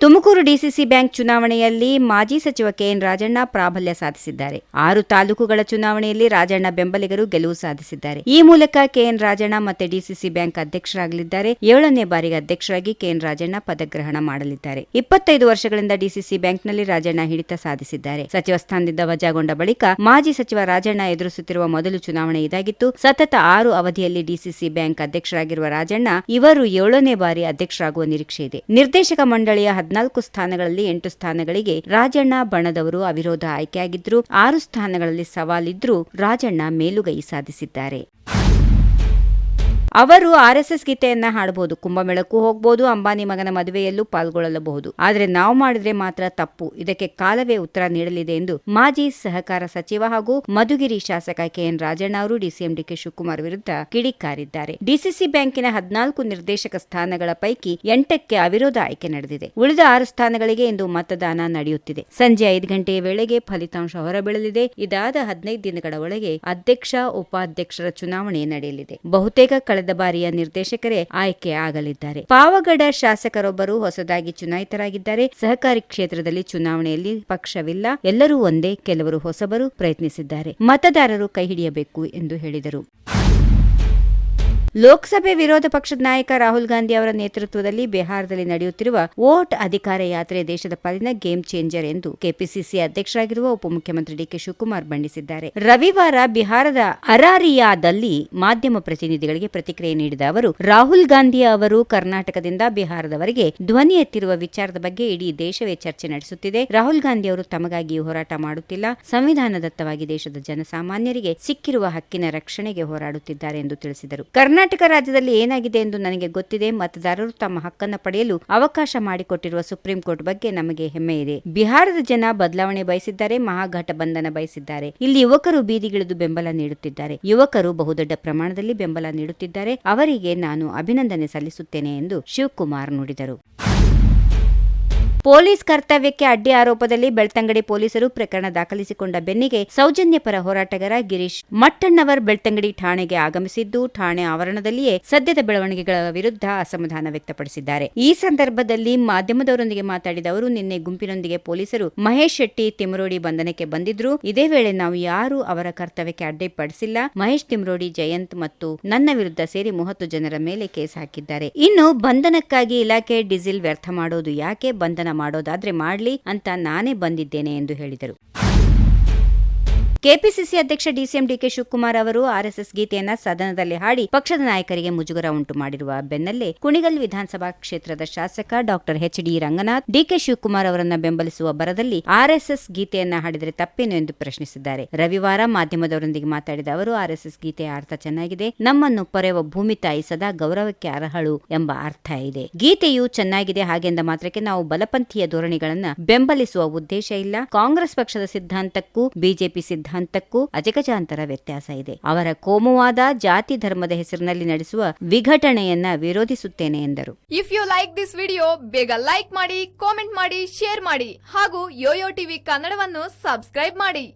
Tumakuru DCC bank ಚುನಾವಣೆಯಲ್ಲಿ ಮಾಜಿ ಸಚಿವ ಕೆಎನ್ ರಾಜಣ್ಣ ಪ್ರಾಬಲ್ಯ ಸಾಧಿಸಿದ್ದಾರೆ. ಆರು ತಾಲೂಕುಗಳ ಚುನಾವಣೆಯಲ್ಲಿ ರಾಜಣ್ಣ ಬೆಂಬಲಿಗರು ಗೆಲುವು ಸಾಧಿಸಿದ್ದಾರೆ. ಈ ಮೂಲಕ ಕೆಎನ್ ರಾಜಣ್ಣ ಮತ್ತೆ ಡಿಸಿಸಿ ಬ್ಯಾಂಕ್ ಅಧ್ಯಕ್ಷರಾಗಲಿದ್ದಾರೆ. ಏಳನೇ ಬಾರಿಗೆ ಅಧ್ಯಕ್ಷರಾಗಿ ಕೆಎನ್ ರಾಜಣ್ಣ ಪದಗ್ರಹಣ ಮಾಡಲಿದ್ದಾರೆ. ಇಪ್ಪತ್ತೈದು ವರ್ಷಗಳಿಂದ ಡಿಸಿಸಿ ಬ್ಯಾಂಕ್ನಲ್ಲಿ ರಾಜಣ್ಣ ಹಿಡಿತ ಸಾಧಿಸಿದ್ದಾರೆ. ಸಚಿವ ಸ್ಥಾನದಿಂದ ವಜಾಗೊಂಡ ಬಳಿಕ ಮಾಜಿ ಸಚಿವ ರಾಜಣ್ಣ ಎದುರಿಸುತ್ತಿರುವ ಮೊದಲು ಚುನಾವಣೆ ಇದಾಗಿತ್ತು. ಸತತ ಆರು ಅವಧಿಯಲ್ಲಿ ಡಿಸಿಸಿ ಬ್ಯಾಂಕ್ ಅಧ್ಯಕ್ಷರಾಗಿರುವ ರಾಜಣ್ಣ ಇವರು ಏಳನೇ ಬಾರಿ ಅಧ್ಯಕ್ಷರಾಗುವ ನಿರೀಕ್ಷೆ ಇದೆ. ನಿರ್ದೇಶಕ ಮಂಡಳಿಯ ಹದಿನಾಲ್ಕು ಸ್ಥಾನಗಳಲ್ಲಿ ಎಂಟು ಸ್ಥಾನಗಳಿಗೆ ರಾಜಣ್ಣ ಬಣದವರು ಅವಿರೋಧ ಆಯ್ಕೆಯಾಗಿದ್ದರು ಆರು ಸ್ಥಾನಗಳಲ್ಲಿ ಸವಾಲಿದ್ರೂ ರಾಜಣ್ಣ ಮೇಲುಗೈ ಸಾಧಿಸಿದ್ದಾರೆ. ಅವರು ಆರ್ಎಸ್ಎಸ್ ಗೀತೆಯನ್ನ ಹಾಡಬಹುದು ಕುಂಭಮೇಳಕ್ಕೂ ಹೋಗಬಹುದು ಅಂಬಾನಿ ಮಗನ ಮದುವೆಯಲ್ಲೂ ಪಾಲ್ಗೊಳ್ಳಬಹುದು. ಆದರೆ ನಾವು ಮಾಡಿದ್ರೆ ಮಾತ್ರ ತಪ್ಪು. ಇದಕ್ಕೆ ಕಾಲವೇ ಉತ್ತರ ನೀಡಲಿದೆ ಎಂದು ಮಾಜಿ ಸಹಕಾರ ಸಚಿವ ಹಾಗೂ ಮಧುಗಿರಿ ಶಾಸಕ ಕೆಎನ್ ರಾಜಣ್ಣ ಅವರು ಡಿಸಿಎಂ ಡಿಕೆ ಶಿವಕುಮಾರ್ ವಿರುದ್ಧ ಕಿಡಿಕಾರಿದ್ದಾರೆ. ಡಿಸಿಸಿ ಬ್ಯಾಂಕಿನ ಹದಿನಾಲ್ಕು ನಿರ್ದೇಶಕ ಸ್ಥಾನಗಳ ಪೈಕಿ ಎಂಟಕ್ಕೆ ಅವಿರೋಧ ಆಯ್ಕೆ ನಡೆದಿದೆ. ಉಳಿದ ಆರು ಸ್ಥಾನಗಳಿಗೆ ಇಂದು ಮತದಾನ ನಡೆಯುತ್ತಿದೆ. ಸಂಜೆ ಐದು ಗಂಟೆಯ ವೇಳೆಗೆ ಫಲಿತಾಂಶ ಹೊರಬೀಳಲಿದೆ. ಇದಾದ ಹದಿನೈದು ದಿನಗಳ ಒಳಗೆ ಅಧ್ಯಕ್ಷ, ಉಪಾಧ್ಯಕ್ಷರ ಚುನಾವಣೆ ನಡೆಯಲಿದೆ. ಬಹುತೇಕ ಕಳೆದ ಬಾರಿಯ ನಿರ್ದೇಶಕರೇ ಆಯ್ಕೆ ಆಗಲಿದ್ದಾರೆ. ಪಾವಗಡ ಶಾಸಕರೊಬ್ಬರು ಹೊಸದಾಗಿ ಚುನಾಯಿತರಾಗಿದ್ದಾರೆ. ಸಹಕಾರಿ ಕ್ಷೇತ್ರದಲ್ಲಿ ಚುನಾವಣೆಯಲ್ಲಿ ಪಕ್ಷವಿಲ್ಲ. ಎಲ್ಲರೂ ಒಂದೇ, ಕೆಲವರು ಹೊಸಬರು ಪ್ರಯತ್ನಿಸಿದ್ದಾರೆ. ಮತದಾರರು ಕೈ ಹಿಡಿಯಬೇಕು ಎಂದು ಹೇಳಿದರು. ಲೋಕಸಭೆ ವಿರೋಧ ಪಕ್ಷದ ನಾಯಕ ರಾಹುಲ್ ಗಾಂಧಿ ಅವರ ನೇತೃತ್ವದಲ್ಲಿ ಬಿಹಾರದಲ್ಲಿ ನಡೆಯುತ್ತಿರುವ ವೋಟ್ ಅಧಿಕಾರ ಯಾತ್ರೆ ದೇಶದ ಪಾಲಿನ ಗೇಮ್ ಚೇಂಜರ್ ಎಂದು ಕೆಪಿಸಿಸಿ ಅಧ್ಯಕ್ಷರಾಗಿರುವ ಉಪಮುಖ್ಯಮಂತ್ರಿ ಡಿಕೆ ಶಿವಕುಮಾರ್ ಬಣ್ಣಿಸಿದ್ದಾರೆ. ರವಿವಾರ ಬಿಹಾರದ ಅರಾರಿಯಾದಲ್ಲಿ ಮಾಧ್ಯಮ ಪ್ರತಿನಿಧಿಗಳಿಗೆ ಪ್ರತಿಕ್ರಿಯೆ ನೀಡಿದ ಅವರು, ರಾಹುಲ್ ಗಾಂಧಿ ಅವರು ಕರ್ನಾಟಕದಿಂದ ಬಿಹಾರದವರೆಗೆ ಧ್ವನಿ ಎತ್ತಿರುವ ವಿಚಾರದ ಬಗ್ಗೆ ಇಡೀ ದೇಶವೇ ಚರ್ಚೆ ನಡೆಸುತ್ತಿದೆ. ರಾಹುಲ್ ಗಾಂಧಿ ಅವರು ತಮಗಾಗಿ ಹೋರಾಟ ಮಾಡುತ್ತಿಲ್ಲ. ಸಂವಿಧಾನದತ್ತವಾಗಿ ದೇಶದ ಜನಸಾಮಾನ್ಯರಿಗೆ ಸಿಕ್ಕಿರುವ ಹಕ್ಕಿನ ರಕ್ಷಣೆಗೆ ಹೋರಾಡುತ್ತಿದ್ದಾರೆ ಎಂದು ತಿಳಿಸಿದರು. ಕರ್ನಾಟಕ ರಾಜ್ಯದಲ್ಲಿ ಏನಾಗಿದೆ ಎಂದು ನನಗೆ ಗೊತ್ತಿದೆ, ಮತದಾರರು ತಮ್ಮ ಹಕ್ಕನ್ನು ಪಡೆಯಲು ಅವಕಾಶ ಮಾಡಿಕೊಟ್ಟಿರುವ ಸುಪ್ರೀಂ ಕೋರ್ಟ್ ಬಗ್ಗೆ ನಮಗೆ ಹೆಮ್ಮೆ ಇದೆ. ಬಿಹಾರದ ಜನ ಬದಲಾವಣೆ ಬಯಸಿದ್ದಾರೆ ಮಹಾಘಟಬಂಧನ ಬಯಸಿದ್ದಾರೆ. ಇಲ್ಲಿ ಯುವಕರು ಬೀದಿಗಿಳಿದು ಬೆಂಬಲ ನೀಡುತ್ತಿದ್ದಾರೆ. ಯುವಕರು ಬಹುದೊಡ್ಡ ಪ್ರಮಾಣದಲ್ಲಿ ಬೆಂಬಲ ನೀಡುತ್ತಿದ್ದಾರೆ. ಅವರಿಗೆ ನಾನು ಅಭಿನಂದನೆ ಸಲ್ಲಿಸುತ್ತೇನೆ ಎಂದು ಶಿವಕುಮಾರ್ ನುಡಿದರು. ಪೊಲೀಸ್ ಕರ್ತವ್ಯಕ್ಕೆ ಅಡ್ಡಿ ಆರೋಪದಲ್ಲಿ ಬೆಳ್ತಂಗಡಿ ಪೊಲೀಸರು ಪ್ರಕರಣ ದಾಖಲಿಸಿಕೊಂಡ ಬೆನ್ನಿಗೆ ಸೌಜನ್ಯ ಪರ ಹೋರಾಟಗಾರ ಗಿರೀಶ್ ಮಟ್ಟಣ್ಣವರ್ ಬೆಳ್ತಂಗಡಿ ಠಾಣೆಗೆ ಆಗಮಿಸಿದ್ದು, ಠಾಣೆ ಆವರಣದಲ್ಲಿಯೇ ಸದ್ಯದ ಬೆಳವಣಿಗೆಗಳ ವಿರುದ್ಧ ಅಸಮಾಧಾನ ವ್ಯಕ್ತಪಡಿಸಿದ್ದಾರೆ. ಈ ಸಂದರ್ಭದಲ್ಲಿ ಮಾಧ್ಯಮದವರೊಂದಿಗೆ ಮಾತಾಡಿದ ಅವರು, ನಿನ್ನೆ ಗುಂಪಿನೊಂದಿಗೆ ಪೊಲೀಸರು ಮಹೇಶ್ ಶೆಟ್ಟಿ ತಿಮರೋಡಿ ಬಂಧನಕ್ಕೆ ಬಂದಿದ್ರು. ಇದೇ ವೇಳೆ ನಾವು ಯಾರು ಅವರ ಕರ್ತವ್ಯಕ್ಕೆ ಅಡ್ಡಿಪಡಿಸಿಲ್ಲ. ಮಹೇಶ್ ತಿಮರೋಡಿ, ಜಯಂತ್ ಮತ್ತು ನನ್ನ ವಿರುದ್ಧ ಸೇರಿ ಮೂವತ್ತು ಜನರ ಮೇಲೆ ಕೇಸ್ ಹಾಕಿದ್ದಾರೆ. ಇನ್ನು ಬಂಧನಕ್ಕಾಗಿ ಇಲಾಖೆ ಡೀಸೆಲ್ ವ್ಯರ್ಥ ಮಾಡೋದು ಯಾಕೆ? ಬಂಧನ ಮಾಡೋದಾದ್ರೆ ಮಾಡ್ಲಿ ಅಂತ ನಾನೇ ಬಂದಿದ್ದೇನೆ ಎಂದು ಹೇಳಿದರು. ಕೆಪಿಸಿಸಿ ಅಧ್ಯಕ್ಷ ಡಿಸಿಎಂ ಡಿಕೆ ಶಿವಕುಮಾರ್ ಅವರು ಆರ್ಎಸ್ಎಸ್ ಗೀತೆಯನ್ನ ಸದನದಲ್ಲಿ ಹಾಡಿ ಪಕ್ಷದ ನಾಯಕರಿಗೆ ಮುಜುಗರ ಉಂಟು ಮಾಡಿರುವ ಬೆನ್ನಲ್ಲೇ ಕುಣಿಗಲ್ ವಿಧಾನಸಭಾ ಕ್ಷೇತ್ರದ ಶಾಸಕ doctor H D Ranganath, DK Shivakumar ಅವರನ್ನ ಬೆಂಬಲಿಸುವ ಬರದಲ್ಲಿ ಆರ್ಎಸ್ಎಸ್ ಗೀತೆಯನ್ನ ಹಾಡಿದರೆ ತಪ್ಪೇನು ಎಂದು ಪ್ರಶ್ನಿಸಿದ್ದಾರೆ. ರವಿವಾರ ಮಾಧ್ಯಮದವರೊಂದಿಗೆ ಮಾತಾಡಿದ ಅವರು, ಆರ್ಎಸ್ಎಸ್ ಗೀತೆಯ ಅರ್ಥ ಚೆನ್ನಾಗಿದೆ, ನಮ್ಮನ್ನು ಪೊರೆಯುವ ಭೂಮಿ ತಾಯಿ ಸದಾ ಗೌರವಕ್ಕೆ ಅರ್ಹಳು ಎಂಬ ಅರ್ಥ ಇದೆ. ಗೀತೆಯು ಚೆನ್ನಾಗಿದೆ ಹಾಗೆಂದ ಮಾತ್ರಕ್ಕೆ ನಾವು ಬಲಪಂಥೀಯ ಧೋರಣೆಗಳನ್ನ ಬೆಂಬಲಿಸುವ ಉದ್ದೇಶ ಇಲ್ಲ. ಕಾಂಗ್ರೆಸ್ ಪಕ್ಷದ ಸಿದ್ಧಾಂತಕ್ಕೂ ಬಿಜೆಪಿ ಸಿದ್ಧಾಂತಕ್ಕೂ ಅಜಗಜಾಂತರ ವ್ಯತ್ಯಾಸ ಇದೆ. ಅವರ ಕೋಮುವಾದ ಜಾತಿ ಧರ್ಮದ ಹೆಸರಿನಲ್ಲಿ ನಡೆಸುವ ವಿಘಟನೆಯನ್ನ ವಿರೋಧಿಸುತ್ತೇನೆ ಎಂದರು. If you like this video ಬೇಗ ಲೈಕ್ ಮಾಡಿ ಕಾಮೆಂಟ್ ಮಾಡಿ ಶೇರ್ ಮಾಡಿ ಹಾಗೂ ಯೋಯೋ ಟಿವಿ ಕನ್ನಡವನ್ನು ಸಬ್ಸ್ಕ್ರೈಬ್ ಮಾಡಿ.